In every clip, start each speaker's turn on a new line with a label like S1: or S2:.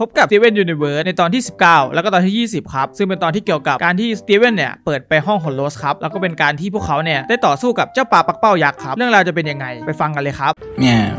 S1: พบกับ Steven Universe ในตอนที่ 19 แล้วก็ตอนที่ 20 ครับ ซึ่งเป็นตอนที่เกี่ยวกับการที่ Steven เนี่ย เปิดไปห้องของโรสครับ แล้วก็เป็นการที่พวกเขาเนี่ย ได้ต่อสู้กับเจ้าปลาปักเป้ายักษ์ครับ เรื่องราวจะเป็นยังไงไปฟังกันเลยครับ
S2: Meow.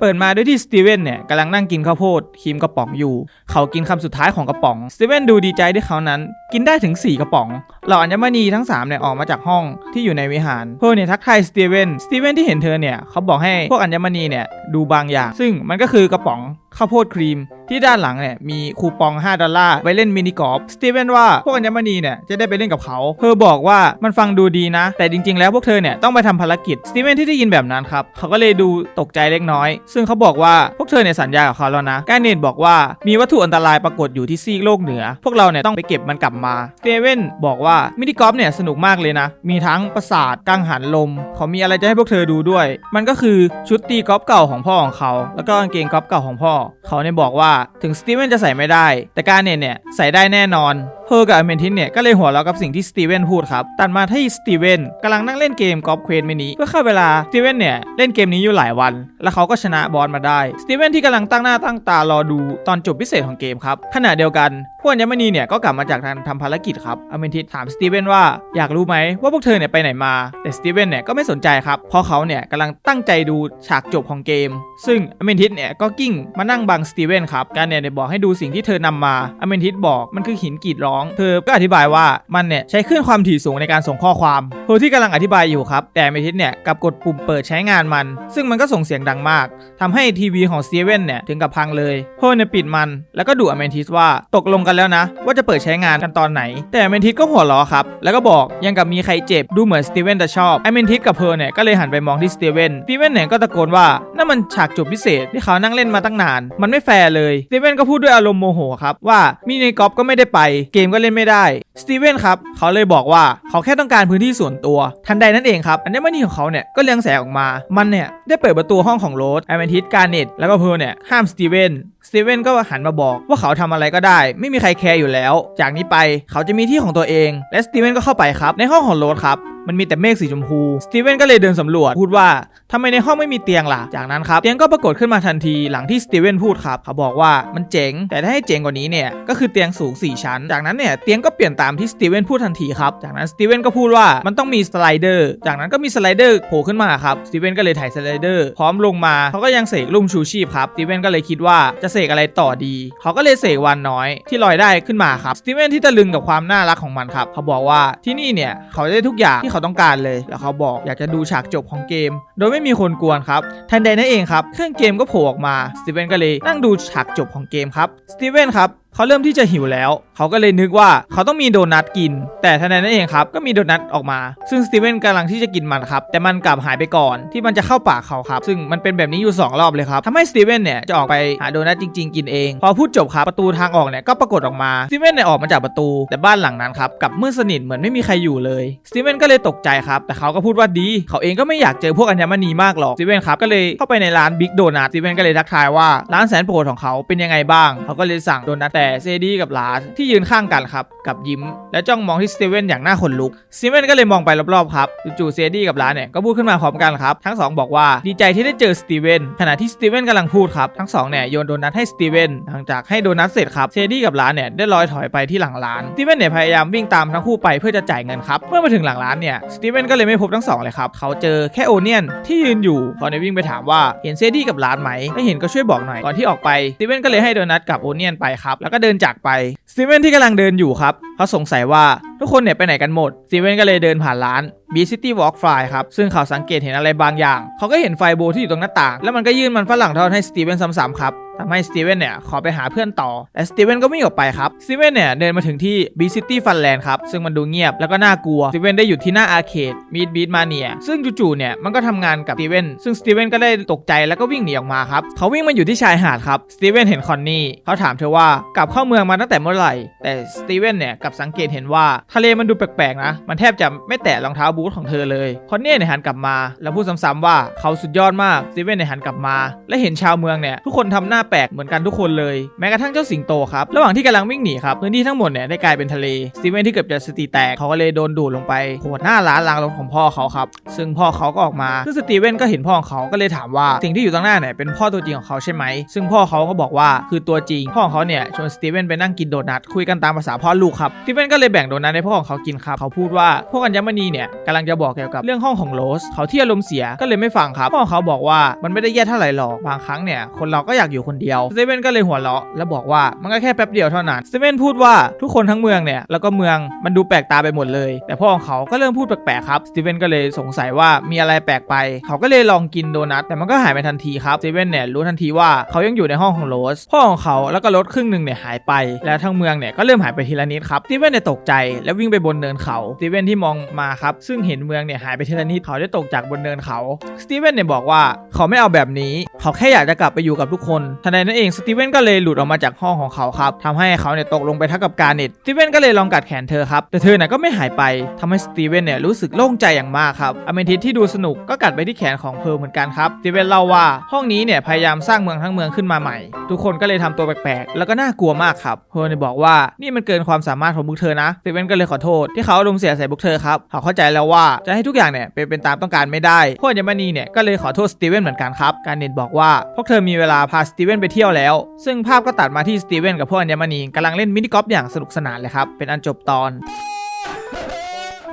S1: เปิดมาด้วยที่สตีเวนเนี่ยกำลังนั่งกินข้าวโพดครีมกระป๋องอยู่ เขากินคำสุดท้ายของกระป๋องสตีเวนดูดีใจที่เขานั้น กินได้ถึง 4 กระป๋องเหล่าอัญมณีทั้ง3เนี่ยออกมาจากห้องที่อยู่ในวิหารเพื่อเนี่ยทักทายสตีเวนสตีเวนที่เห็นเธอเนี่ยเขาบอกให้พวกอัญมณีเนี่ยดูบางอย่าง ซึ่งมันก็คือกระป๋องข้าวโพดครีม ที่ด้านหลังเนี่ยมีคูปอง 5 ดอลลาร์ไว้เล่นมินิกอล์ฟสตีเวนว่าพวกอัญมณีเนี่ยจะได้ไปเล่นกับเขา เธอบอกว่ามันฟังดูดีนะ แต่จริงๆ แล้วพวกเธอเนี่ยต้องไปทำภารกิจสตีเวนที่ได้ยินแบบนั้นครับเขาก็เลยดูตกใจเล็กน้อย ซึ่งเขาบอกว่าพวกเธอเนี่ยสัญญากับเขาแล้วนะแกเนตบอกว่ามีวัตถุอันตรายปรากฏอยู่ที่ซีกโลกเหนือ พวกเราเนี่ยต้องไปเก็บมันกลับมาสตีเวนบอกว่ามินิกอล์ฟเนี่ยสนุกมากเลยนะ มีทั้งประสาทกังหันลมเขามีอะไรจะให้พวกเธอดูด้วย มันก็คือชุดตีกอล์ฟเก่าของพ่อของเขา แล้วก็กางเกงกอล์ฟเก่าของพ่อ เขาเนี่ยบอกว่าถึงสตีเวนจะใส่ไม่ได้ แต่การเนตเนี่ยใส่ได้แน่นอน เพอกับอเมนทินเนี่ยก็เลยหัวเราะกับสิ่งที่สตีเวนพูดครับ ตัดมาที่สตีเวนกำลังนั่งเล่นเกมกอล์ฟเควสมินิเพื่อเข้าเวลาสตีเวนเนี่ยเล่นเกมนี้อยู่หลายวัน แล้วเขาก็ชนะบอสมาได้สตีเวนที่กำลังตั้งหน้าตั้งตารอดูตอนจบพิเศษของเกมครับขณะเดียวกันพวกอัญมณีเนี่ยก็กลับมาจากการทำภารกิจครับอเมนทิสถามสตีเวนว่าอยากรู้ไหมว่าพวกเธอเนี่ยไปไหนมา แต่สตีเวนเนี่ยก็ไม่สนใจครับเพราะเขาเนี่ยกำลังตั้งใจดูฉากจบของเกม ซึ่งอเมนทิสเนี่ยก็กิ้งมานั่งบังสตีเวนครับการเนี่ยบอกให้ดูสิ่งที่เธอนำมาอเมนทิสบอกมันคือหินกรีดร้องเธอก็อธิบายว่ามันเนี่ยใช้คลื่นความถี่สูงในการส่งข้อความเธอที่กำลังอธิบายอยู่ครับ แต่เมทิสเนี่ยกับกดปุ่มเปิดใช้งานมัน ซึ่งมันก็ส่งเสียงดังมากทำให้ทีวีของสตีเว่นเนี่ยถึงกับพังเลยโฮเนี่ยปิดมัน แล้วก็ดุอเมทิสว่าตกลงกันแล้วนะ ว่าจะเปิดใช้งานกันตอนไหน แต่อเมทิสก็หัวเราะครับ แล้วก็บอกยังกับมีใครเจ็บดูเหมือนสตีเวนจะชอบอเมทิสกับเพอร์เนี่ยก็เลยหันไปมองที่สตีเวนสตีเวนเนี่ยก็ตะโกนว่านั่นมันฉากจบพิเศษที่เขานั่งเล่นมาตั้งนาน มันไม่แฟร์เลยสตีเวนก็พูดด้วยอารมณ์โมโหครับว่ามินิกอล์ฟก็ไม่ได้ไปเกมก็เล่นไม่ได้สตีเวนครับเขาเลยบอกว่าเขาแค่ต้องการพื้นที่ส่วนตัว ทันใดนั้นเองครับอัญมณีของเขาเนี่ยก็เลี้ยงแสงออกมา มันเนี่ยได้เปิดประตูห้องของโรสแอเมนทิสการเนตแล้วก็เพลเนี่ยห้ามสตีเวน สตีเวนก็หันมาบอกว่าเขาทำอะไรก็ได้ ไม่มีใครแคร์อยู่แล้ว จากนี้ไปเขาจะมีที่ของตัวเอง และสตีเวนก็เข้าไปครับ ในห้องของโรสครับมันมีแต่เมฆสีชมพู สตีเวนก็เลยเดินสำรวจ พูดว่าทำไมในห้องไม่มีเตียงล่ะ จากนั้นครับเตียงก็ปรากฏขึ้นมาทันทีหลังที่สตีเวนพูดครับเขาบอกว่ามันเจ๋ง แต่ถ้าให้เจ๋งกว่านี้เนี่ยก็คือเตียงสูง 4 ชั้น จากนั้นเนี่ยเตียงก็เปลี่ยนตามที่สตีเวนพูดทันทีครับ จากนั้นสตีเวนก็พูดว่ามันต้องมีสไลเดอร์ จากนั้นก็มีสไลเดอร์โผล่ขึ้นมาครับ สตีเวนก็เลยถ่ายสไลเดอร์พร้อมลงมาเขาก็ยังเสกลุ่มชูชีพครับ สตีเวนก็เลยคิดว่าจะเสกอะไรต่อดี เขาก็เลยเสกวันน้อยที่ลอยได้ขึ้นมาครับสตีเวนที่ตะลึงกับความน่ารักของมันครับ เขาบอกว่าที่นี่เนี่ยเขาได้ทุกอย่างที่เขาต้องการเลย แล้วเขาบอกอยากจะดูฉากจบของเกม โดยไม่มีคนกวนครับ ทันใดนั่นเองครับ เครื่องเกมก็โผล่ออกมาสตีเวนก็เลยนั่งดูฉากจบของเกมครับสตีเวนครับเขาเริ่มที่จะหิวแล้ว เขาก็เลยนึกว่าเขาต้องมีโดนัทกิน แต่ทันใดนั้นเองครับ ก็มีโดนัทออกมา ซึ่งสตีเวนกำลังที่จะกินมันครับ แต่มันกลับหายไปก่อนที่มันจะเข้าปากเขาครับ ซึ่งมันเป็นแบบนี้อยู่ 2 รอบเลยครับทำให้สตีเวนเนี่ยจะออกไปหาโดนัทจริง ๆ กินเอง พอพูดจบครับประตูทางออกเนี่ยก็ปรากฏออกมาสตีเวนเนี่ยออกมาจากประตู แต่บ้านหลังนั้นครับกลับมืดสนิทเหมือนไม่มีใครอยู่เลยสตีเวนก็เลยตกใจครับแต่เขาก็พูดว่าดีเขาเองก็ไม่อยากเจอพวกอัญมณีมากหรอกสตีเวนครับก็เลยเข้าไปในร้านบิ๊กโดนัทสตีเวนก็เลยทักทายว่าร้านแสนโปรดของเขาเป็นยังไงบ้าง เขาก็เลยสั่งโดนัทแต่เซดี้กับลาสที่ยืนข้างกันครับกับยิ้ม และจ้องมองที่สตีเวนอย่างน่าขนลุกสตีเวนก็เลยมองไปรอบๆครับจู่ๆเซดี้กับลาสเนี่ยก็พูดขึ้นมาพร้อมกันครับทั้งสองบอกว่าดีใจที่ได้เจอสตีเวนขณะที่สตีเวนกำลังพูดครับทั้งสองเนี่ยโยนโดนัทให้สตีเวนหลังจากให้โดนัทเสร็จครับเซดี้กับลาสเนี่ยได้ลอยถอยไปที่หลังร้านสตีเวนเนี่ยพยายามวิ่งตามทั้งคู่ไปเพื่อจะจ่ายเงินครับเมื่อมาถึงหลังร้านเนี่ยสตีเวนก็เลยไม่พบทั้งสองเลยครับเขาเจอแค่โอเนียนที่ยืนอยู่เขาเนี่ยวิ่งไปถามว่าเห็นเซดี้กับลาสไหมถ้าเห็นก็ช่วยบอกหน่อยก่อนที่ออกไปสตีเวนก็เลยให้โดนัทกับโอเนียนไปครับแล้วก็เดินจากไปสตีเวนที่กำลังเดินอยู่ครับเขาสงสัยว่าทุกคนเนี่ยไปไหนกันหมดสตีเวนก็เลยเดินผ่านร้าน B City Walk Fly ครับ ซึ่งเขาสังเกตเห็นอะไรบางอย่าง เขาก็เห็นไฟโบที่อยู่ตรงหน้าต่าง แล้วมันก็ยื่นมันฝรั่งทอดให้สตีเวนซ้ำๆครับ ทำให้สตีเวนเนี่ยขอไปหาเพื่อนต่อและสตีเวนก็วิ่งออกไปครับสตีเวนเนี่ยเดินมาถึงที่ B City Funland ครับซึ่งมันดูเงียบแล้วก็น่ากลัวสตีเวนได้อยู่ที่หน้าอาร์เคดมีดบีทมาเนียซึ่งจู่ๆเนี่ยมันก็ทำงานกับสตีเวนซึ่งสตีเวนก็ได้ตกใจแล้วก็วิ่งหนีออกมาครับเขาวิ่งมาอยู่ที่ชายหาดครับสตีเวนเห็นคอนนี่เขาถามเธอว่ากลับเข้าเมืองมาตั้งแต่เมื่อไหร่ แต่สตีเวนเนี่ยกลับสังเกตเห็นว่าทะเลมันดูแปลกๆนะมันแทบจะไม่แตะรองเท้าบูทของเธอเลยคอนนี่เนี่ยหันกลับมา แล้วพูดซ้ำๆว่าเขาสุดยอดมากสตีเวนเนี่ยหันกลับมา และเห็นชาวเมืองเนี่ยทุกคนทำหน้าแปลกเหมือนกันทุกคนเลย แม้กระทั่งเจ้าสิงโตครับ ระหว่างที่กำลังวิ่งหนีครับ พื้นที่ทั้งหมดเนี่ยได้กลายเป็นทะเลสตีเวนที่เกือบจะสติแตกเขาก็เลยโดนดูดลงไปโหดหน้าร้านล้างรถของพ่อเขาครับ ซึ่งพ่อเขาก็ออกมาซึ่งสตีเวนก็เห็นพ่อของเขาก็เลยถามว่าสิ่งที่อยู่ตรงหน้าเนี่ยเป็นพ่อตัวจริงของเขาใช่ไหมซึ่งพ่อเขาก็บอกว่าคือตัวจริง พ่อของเขาเนี่ยชวนสตีเวนไปนั่งกินโดนัทคุยกันตามภาษาพ่อลูกครับสตีเวนก็เลยแบ่งโดนัทให้พ่อของเขากินครับเขาพูดว่าพวกอัญมณีเนี่ยกำลังจะบอกเกี่ยวกับเรื่องห้องของโรสเขาที่อารมณ์เสียก็เลยไม่ฟังครับพ่อของเขาบอกว่ามันไม่ได้แย่เท่าไหร่หรอกบางครั้งเนี่ยคนเราก็อยากอยู่คนเดียวสตีเวนก็เลยหัวเราะแล้วบอกว่ามันก็แค่แป๊บเดียวเท่านั้นสตีเวนพูดว่าทุกคนทั้งเมืองเนี่ยแล้วก็เมืองมันดูแปลกตาไปหมดเลย แต่พ่อของเขาก็เริ่มพูดแปลกๆครับสตีเวนก็เลยสงสัยว่ามีอะไรแปลกไป เขาก็เลยลองกินโดนัทแต่มันก็หายไปทันทีครับสตีเวนเนี่ยรู้ทันทีว่าเขายังอยู่ในห้องของโรสพ่อของเขาแล้วก็รถครึ่งหนึ่งเนี่ยหายไป และทั้งเมืองเนี่ยก็เริ่มหายไปทีละนิดครับสตีเวนเนี่ยตกใจแล้ววิ่งไปบนเนินเขาสตีเวนที่มองมาครับซึ่งเห็นเมืองเนี่ยหายไปทีละนิดเขาได้ตกจากบนเนินเขาสตีเวนเนี่ยบอกว่าเขาไม่เอาแบบนี้ เขาแค่อยากจะกลับไปอยู่กับทุกคนทันใดนั้นเองสตีเวนก็เลยหลุดออกมาจากห้องของเขาครับทำให้เขาเนี่ยตกลงไปทับกับการเน็ตสตีเวนก็เลยลองกัดแขนเธอครับแต่เธอเนี่ยก็ไม่หายไปทำให้สตีเวนเนี่ยรู้สึกโล่งใจอย่างมากครับอเมทิสที่ดูสนุกก็กัดไปที่แขนของเพร์ลเหมือนกันครับสตีเวนเล่าว่าห้องนี้เนี่ยพยายามสร้างเมืองทั้งเมืองขึ้นมาใหม่ ทุกคนก็เลยทำตัวแปลกๆ แล้วก็น่ากลัวมากครับเพร์ลเนี่ยบอกว่านี่มันเกินความสามารถของพวกเธอนะสตีเวนก็เลยขอโทษที่เขาอารมณ์เสียใส่พวกเธอครับเขาเข้าใจแล้วว่าจะให้ทุกอย่างเนี่ยเป็นเป็นตามต้องการไม่ได้พวกยมนีเนี่ยก็เลยขอโทษสตีเวนเหมือนกันครับการเน็ตบอกว่าพวกเธอมีเวลาพาสตีเวนไปเที่ยวแล้ว ซึ่งภาพก็ตัดมาที่สตีเวนกับพวกอัญมณีกำลังเล่นมินิกอล์ฟอย่างสนุกสนานเลยครับ เป็นอันจบตอน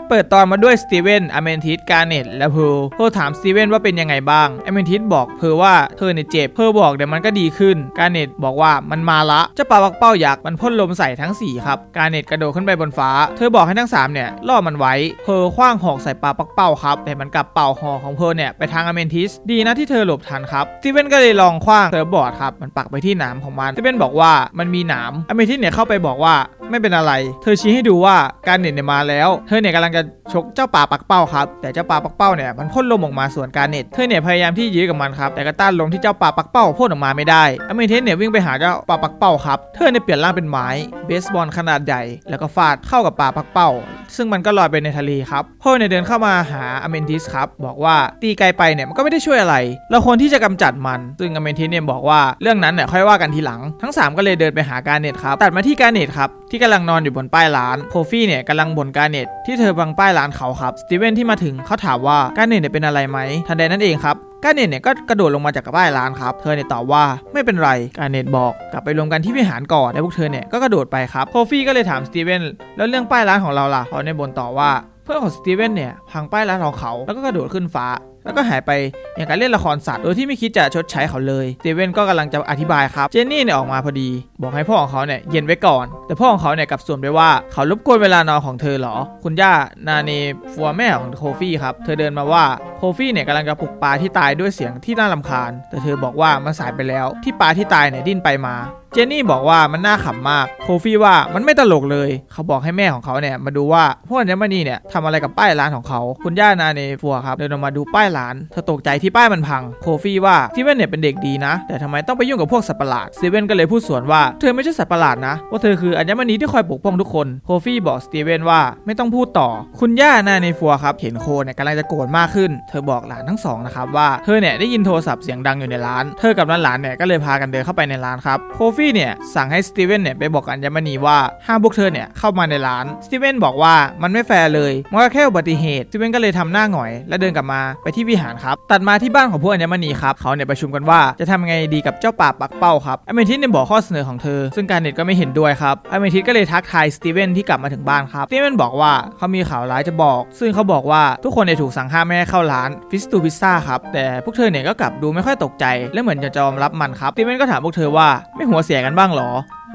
S1: เปิดตอนมาด้วยสตีเวนอเมนทิสการเน็ตและเพร์ลเพร์ลถามสตีเวนว่าเป็นยังไงบ้างอเมนทิสบอกเพร์ลว่าเธอเนี่ยเจ็บเพร์ลบอกเดี๋ยวมันก็ดีขึ้นการเน็ตบอกว่ามันมาละเจ้าปลาปักเป้าอยักมันพ่นลมใส่ทั้ง4ครับการเน็ตกระโดดขึ้นไปบนฟ้า เธอบอกให้ทั้ง3เนี่ยล่อมันไว้เพร์ลคว้างหอกใส่ปลาปักเป้าครับแต่มันกลับเป่าหอกของเพร์ลเนี่ยไปทางอเมนทิสดีนะที่เธอหลบทันครับสตีเวนก็เลยลองคว้างเธอบอร์ดครับมันปักไปที่หนามของมันสตีเวนบอกว่ามันมีหนามอเมนทิสเนี่ยเข้าไปบอกว่าไม่เป็นอะไร เธอชี้ให้ดูว่าการเน็ตเนี่ยมาแล้วเธอเนี่ยกำลังจะชกเจ้าปลาปักเป้าครับ แต่เจ้าปลาปักเป้าเนี่ยมันพ่นลมออกมาส่วนการเน็ตเธอเนี่ยพยายามที่ยื้อกับมันครับแต่ก็ต้านลมที่เจ้าปลาปักเป้าพ่นออกมาไม่ได้อเมเทสเนี่ยวิ่งไปหาเจ้าปลาปักเป้าครับเธอเนี่ยเปลี่ยนร่างเป็นไม้เบสบอลขนาดใหญ่ แล้วก็ฟาดเข้ากับปลาปักเป้า ซึ่งมันก็ลอยไปในทะเลครับพ่อเนี่ยเดินเข้ามาหาอเมนทิสครับบอกว่าตีไกลไปเนี่ยมันก็ไม่ได้ช่วยอะไร เราควรที่จะกำจัดมัน ซึ่งอเมนทิสเนี่ยบอกว่าเรื่องนั้นเนี่ยค่อยว่ากันทีหลัง ทั้งสามก็เลยเดินไปหาการเน็ตครับตัดมาที่การเน็ตครับที่กำลังนอนอยู่บนป้ายร้านโคฟี่เนี่ยกำลังบ่นการเน็ตที่เธอังป้ายร้านเขาครับสตีเวนที่มาถึงเขาถามว่าการเน็ตเนี่ยเป็นอะไรไหมทันใดนั้นเองครับการเน็ตเนี่ยก็กระโดดลงมาจากป้ายร้านครับ เธอเนี่ยตอบว่าไม่เป็นไร การเน็ตบอกกลับไปรวมกันที่วิหารก่อน แล้วพวกเธอเนี่ยก็กระโดดไปครับโคฟี่ก็เลยถามสตีเวนแล้วเรื่องป้ายร้านของเราล่ะเขาเนี่ยบนต่อว่า เพื่อนของสตีเวนเนี่ยพังป้ายร้านของเขาแล้วก็กระโดดขึ้นฟ้า แล้วก็หายไปอย่างการเล่นละครสัตว์โดยที่ไม่คิดจะชดใช้เขาเลยสตีเวนก็กำลังจะอธิบายครับ เจนนี่เนี่ยออกมาพอดี บอกให้พ่อของเขาเนี่ยเย็นไว้ก่อน แต่พ่อของเขาเนี่ยกลับสวนไปว่าเขารบกวนเวลานอนของเธอเหรอ คุณย่านาเนฟัวแม่ของโคฟี่ครับ เธอเดินมาว่าโคฟี่เนี่ยกำลังจะปลุกปลาที่ตายด้วยเสียงที่น่ารำคาญ แต่เธอบอกว่ามันสายไปแล้วที่ปลาที่ตายเนี่ยดิ้นไปมาเจนนี่บอกว่ามันน่าขำมาก โคฟี่ว่ามันไม่ตลกเลย เขาบอกให้แม่ของเขาเนี่ยมาดูว่าพวกอัญมณีเนี่ยทำอะไรกับป้ายร้านของเขา คุณย่านาเนฟัวครับเดินออกมาดูป้ายร้านเธอตกใจที่ป้ายมันพัง โคฟี่ว่าที่เว่นเนี่ยเป็นเด็กดีนะ แต่ทำไมต้องไปยุ่งกับพวกสัตว์ประหลาดสตีเวนก็เลยพูดสวนว่าเธอไม่ใช่สัตว์ประหลาดนะ ว่าเธอคืออัญมณีที่คอยปกป้องทุกคนโคฟี่บอกสตีเวนว่าไม่ต้องพูดต่อ คุณย่าหน้าเนฟัวครับเห็นโคเนี่ยกำลังจะโกรธมากขึ้น เธอบอกหลานทั้งสองนะครับว่าเธอเนี่ยได้ยินโทรศัพท์เสียงดังอยู่ในร้าน เธอกับหลานเนี่ยก็เลยพากันเดินเข้าไปในร้านครับโคฟี่เนี่ยสั่งให้สตีเวนเนี่ยไปบอกอัญมณีว่าห้ามพวกเธอเนี่ยเข้ามาในร้านสตีเวนบอกว่ามันไม่แฟร์เลยมันก็แค่อุบัติเหตุสตีเวนก็เลยทำหน้าหงอย และเดินกลับมาไปที่วิหารครับตัดมาที่บ้านของพวกอัญมณีครับเขาเนี่ยประชุมกันว่าจะทำไงดีกับเจ้าป่าปักเป้าครับอเมทิสเนี่ยบอกข้อเสนอของเธอ ซึ่งการเน็ตก็ไม่เห็นด้วยครับอเมทิสก็เลยทักทายสตีเวนที่กลับมาถึงบ้านครับสตีเวนบอกว่าเขามีข่าวร้ายจะบอก ซึ่งเขาบอกว่าทุกคนเนี่ยถูกสั่งห้ามไม่ให้เข้าร้านฟิสตูพิซซ่าครับแต่พวกเธอเนี่ยก็กลับดูไม่ค่อยตกใจ และเหมือนจะยอมรับมันครับสตีเวนก็ถามพวกเธอว่าไม่หัวเสียกันบ้างหรอ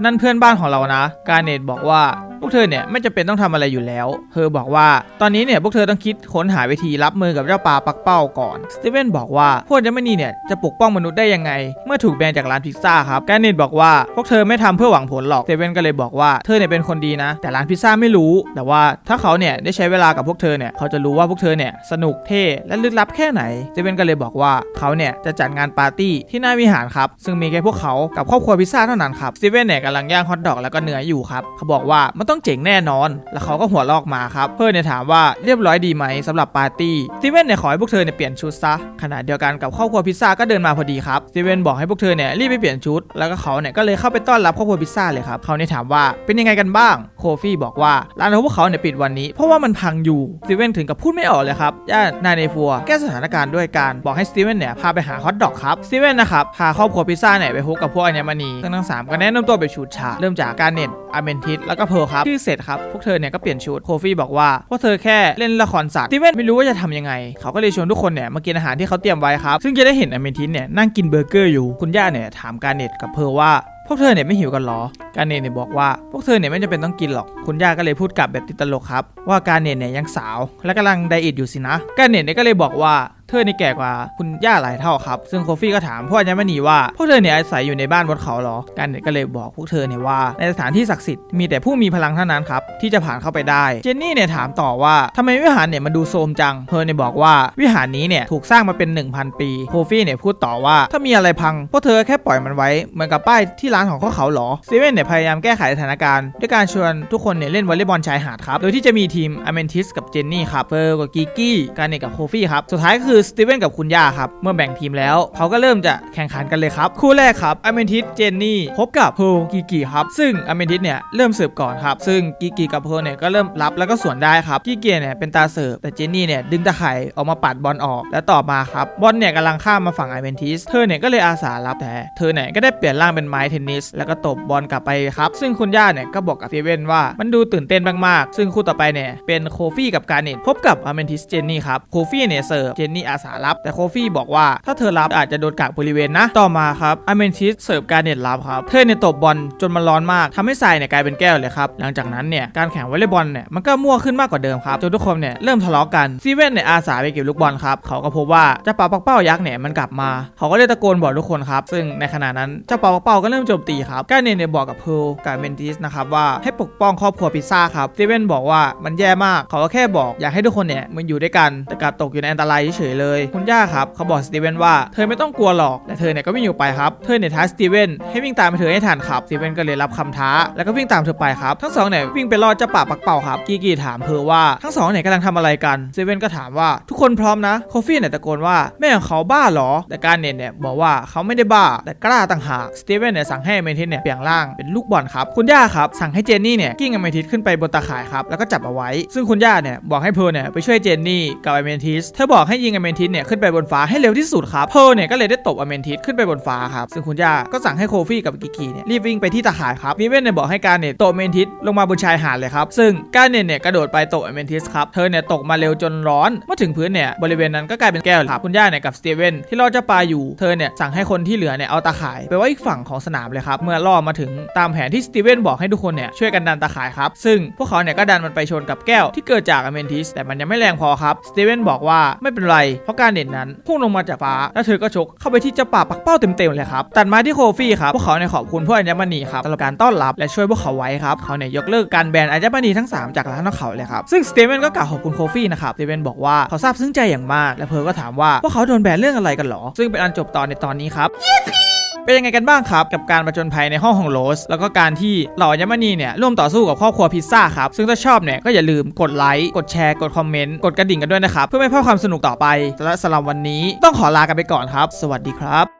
S1: นั่นเพื่อนบ้านของเรานะ การเนตบอกว่า วกเธอเนี่ยไม่จำเป็นต้องทำอะไรอยู่แล้ว เธอบอกว่าตอนนี้เนี่ยพวกเธอต้องคิดค้นหาวิธีรับมือกับเจ้าปลาปักเป้าก่อน สตีเวนบอกว่าพวกเยมนีเนี่ยจะปกป้องมนุษย์ได้ยังไง เมื่อถูกแบนจากร้านพิซซ่าครับ แการเนตบอกว่าพวกเธอไม่ทำเพื่อหวังผลหรอกสตีเวนก็เลยบอกว่าเธอเนี่ยเป็นคนดีนะ แต่ร้านพิซซ่าไม่รู้ แต่ว่าถ้าเขาเนี่ยได้ใช้เวลากับพวกเธอเนี่ยเขาจะรู้ว่าพวกเธอเนี่ยสนุกเท่และลึกลับแค่ไหนสตีเวนก็เลยบอกว่าเขาเนี่ยจะจัดงานปาร์ตี้ที่หน้าวิหารครับซึ่งมีแค่พวกเขากับครอบครัวพิซซ่าเท่านั้นครับสตีเวนเนี่ยกำลังย่างฮอทดอกแล้วก็เนื้ออยู่ครับเขาบอกว่ามันต้องต้องเจ๋งแน่นอน แล้วเขาก็หัวลอกมาครับ เพื่อนเนี่ยถามว่าเรียบร้อยดีไหมสำหรับปาร์ตี้สตีเวนเนี่ยขอให้พวกเธอเนี่ยเปลี่ยนชุดซะ ขณะเดียวกันกับครอบครัวพิซซ่าก็เดินมาพอดีครับสตีเวนบอกให้พวกเธอเนี่ยรีบไปเปลี่ยนชุด แล้วก็เขาเนี่ยก็เลยเข้าไปต้อนรับครอบครัวพิซซ่าเลยครับเขาเนี่ยถามว่าเป็นยังไงกันบ้าง โคฟี่บอกว่าร้านของพวกเขาเนี่ยปิดวันนี้เพราะว่ามันพังอยู่สตีเวนถึงกับพูดไม่ออกเลยครับย่านาเนฟัวแก้สถานการณ์ด้วยการบอกให้สตีเวนเนี่ยพาไปหาฮอทดอกครับสตีเวนนะครับพาครอบครัวพิซซ่าเนี่ยไปพบกับพวกอัญมณีซึ่งทั้งสามก็แนะนำตัวแบบฉูดฉาดเริ่มจากการเน็ตอเมนทิสแล้วก็เพร์ลครับที่เสร็จครับ พวกเธอเนี่ยก็เปลี่ยนชุด โคฟี่บอกว่าพวกเธอแค่เล่นละครสัตว์สตีเวนไม่รู้ว่าจะทำยังไง เขาก็เลยชวนทุกคนเนี่ยมากินอาหารที่เขาเตรียมไว้ครับ ซึ่งจะได้เห็นอเมทิสเนี่ยนั่งกินเบอร์เกอร์อยู่ คุณย่าเนี่ยถามการเน็ตกับเพร์ลว่าพวกเธอเนี่ยไม่หิวกันหรอ การเนตเนี่ยบอกว่าพวกเธอเนี่ยไม่จำเป็นต้องกินหรอก คุณย่าก็เลยพูดกลับแบบติดตลกครับ ว่าการเนตเนี่ยยังสาว และกำลังไดเอทอยู่สินะ การเนตเนี่ยก็เลยบอกว่า เธอนี่แก่กว่าคุณย่าหลายเท่าครับ ซึ่งโคฟี่ก็ถามพวกอัญมณีว่า พวกเธอเนี่ยอาศัยอยู่ในบ้านบนเขาหรอการเนตก็เลยบอกพวกเธอเนี่ยว่า ในสถานที่ศักดิ์สิทธิ์มีแต่ผู้มีพลังเท่านั้นครับที่จะผ่านเข้าไปได้ เจนนี่เนี่ยถามต่อว่าทำไมวิหารเนี่ยมันดูโทรมจังเพอเนี่ยบอกว่าวิหารนี้เนี่ยถูกสร้างมาเป็น 1,000 ปีโคฟี่เนี่ยพูดต่อว่าถ้ามีอะไรพังพวกเธอแค่ปล่อยมันไว้เหมือนกับป้ายที่ร้านของพวกเขาหรอสตีเวนเนี่ยพยายามแก้ไขสถานการณ์ด้วยการชวนทุกคนเนี่ยเล่นวอลเลย์บอลชายหาดครับโดยที่จะมีทีมอเมนทิสกับเจนนี่ครับเฟอร์กับกิกกี้การเนตกับโคฟี่ครับสุดท้ายก็คือสตีเวนกับคุณย่าครับ เมื่อแบ่งทีมแล้ว เขาก็เริ่มจะแข่งขันกันเลยครับ คู่แรกครับอเมนทิสเจนนี่พบกับเพร์ลกิกกี้ครับ ซึ่งอเมนทิสเนี่ยเริ่มเสิร์ฟก่อนครับ ซึ่งกิกกี้กับเพร์ลเนี่ยก็เริ่มรับแล้วก็สวนได้ครับกิกกี้เนี่ยเป็นตาเสิร์ฟแต่เจนนี่เนี่ยดึงตะข่ายออกมาปัดบอลออก แล้วต่อมาครับบอลเนี่ยกำลังข้ามมาฝั่งอเมนทิสเธอเนี่ยก็เลยอาสารับแต่เธอเนี่ยก็ได้เปลี่ยนร่างเป็นไม้เทนนิสแล้วก็ตบบอลกลับไปครับซึ่งคุณย่าเนี่ยก็บอกกับเซเวนว่ามันดูตื่นเต้นมากๆซึ่งคู่ต่อไปเนี่ยเป็นโคฟี่กับการเนตพบกับอเมนทิสเจนนี่ครับโคฟี่เนี่ยเสิร์ฟเจนนี่อาสารับ แต่โคฟี่บอกว่าถ้าเธอรับอาจจะโดนกักบริเวณนะ ต่อมาครับอเมนทิสเสิร์ฟการเนตรับครับเธอเนี่ยตบบอลจนมันร้อนมากทำให้ทรายเนี่ยกลายเป็นแก้วเลยครับหลังจากนั้นเนี่ยการแข่งวอลเลย์บอลเนี่ยมันก็มั่วขึ้นมากกว่าเดิมครับจนทุกคนเนี่ยเริ่มทะเลาะกันเซเว่นเนี่ยอาสาไปเก็บลูกบอลครับเขาก็พบว่าเจ้าปลาปักเป้ายักษ์เนี่ยมันกลับมา เขาก็เลยตะโกนบอกทุกคนครับซึ่งในขณะนั้นเจ้าปลาปักเป้าก็เริ่มโจมตีครับการเนตเนี่ยบอกกับเพลกับเมนทิสนะครับว่าให้ปกป้องครอบครัวพิซซ่าครับสตีเวนบอกว่ามันแย่มากเขาก็แค่บอกอยากให้ทุกคนเนี่ยมันอยู่ด้วยกันแต่กลับตกอยู่ในอันตรายเฉยๆเลย คุณย่าครับเขาบอกสตีเวนว่าเธอไม่ต้องกลัวหรอกแต่เธอเนี่ยก็วิ่งอยู่ไปครับเธอเนี่ยท้าสตีเวนให้วิ่งตามไปเธอให้ทันครับสตีเวนก็เลยรับคำท้า แล้วก็วิ่งตามเธอไปครับทั้งสองเนี่ยวิ่งไปรอดเจ้าป่าปักเป่าครับกีกีถามเพอว่าทั้งสองเนี่ยกำลังทำอะไรกันสตีเวนก็ถามว่าทุกคนพร้อมนะโคฟี่เนี่ยตะโกนว่าแม่ของเขาบ้าหรอ แต่การเน็ตเนี่ยบอกว่าเขาไม่ได้บ้าแต่กล้าต่างหากสตีเวนเนี่ยสั่งให้เมทิสเนี่ยเปลี่ยนร่างเป็นลูกบอลครับคุณย่าครับสั่งให้เจนนี่เนี่ยกิ้งเมทิสขึ้นไปบนตาข่ายครับแล้วก็จับเอาไว้ ซึ่งคุณย่าเนี่ยบอกให้เพร์ลเนี่ยไปช่วยเจนนี่กับเมทิสเธอบอกให้ยิงอเมนทิสเนี่ยขึ้นไปบนฟ้าให้เร็วที่สุดครับเพร์เนี่ยก็เลยได้ตบอเมนทิสขึ้นไปบนฟ้าครับซึ่งคุณย่าก็สั่งให้โคฟี่กับกิกกี้เนี่ยรีบวิ่งไปที่ตาข่ายครับมีเวนเนี่ยบอกให้การเนี่ยตบอเมนทิสลงมาบนชายหาดเลยครับซึ่งการเนี่ยเนี่ยกระโดดไปตบอเมนทิสครับเธอเนี่ยตกมาเร็วจนร้อนเมื่อถึงพื้นเนี่ยบริเวณนั้นก็กลายเป็นแก้วครับคุณย่าเนี่ยกับสตีเวนที่รอเจ้าปลาอยู่เธอเนี่ยสั่งให้คนที่เหลือเนี่ยเอาตาข่ายไปไว้อีกฝั่งของสนามเลยครับเมื่อล่อมาถึงตามแผนที่สตีเวนบอกให้ทุกคนเนี่ยช่วยกันดันตาข่ายครับซึ่งพวกเขาเนี่ยก็ดันมันไปชนกับแก้วที่เกิดจากอเมนทิสแต่มันยังไม่แรงพอครับสตีเวนบอกว่าไม่เป็นไรเพราะการเด่นนั้นพุ่งลงมาจากฟ้า แล้วเธอก็ชกเข้าไปที่เจ้าป่าปักเป้าเต็มๆเลยครับ ตัดมาที่โคฟี่ครับ พวกเขาเนี่ยขอบคุณพวกอัญมณีครับสำหรับการต้อนรับและช่วยพวกเขาไว้ครับ เขาเนี่ยยกเลิกการแบนอัญมณีทั้ง 3 จากร้านของเขาเลยครับ ซึ่งสเตเวนก็กล่าวขอบคุณโคฟี่นะครับ สเตเวนบอกว่าเขาซาบซึ้งใจอย่างมาก และเพอก็ถามว่าพวกเขาโดนแบนเรื่องอะไรกันหรอ ซึ่งเป็นอันจบตอนในตอนนี้ครับ เป็นยังไงกันบ้างครับ กับการประจนภัยในห้องของโรสแล้วก็การที่เหล่ายมณีเนี่ยร่วมต่อสู้กับครอบครัวพิซซ่าครับ ซึ่งถ้าชอบเนี่ยก็อย่าลืมกดไลค์กดแชร์กดคอมเมนต์กดกระดิ่งกันด้วยนะครับ เพื่อไม่พลาดความสนุกต่อไปและสำหรับวันนี้ต้องขอลากันไปก่อนครับ สวัสดีครับ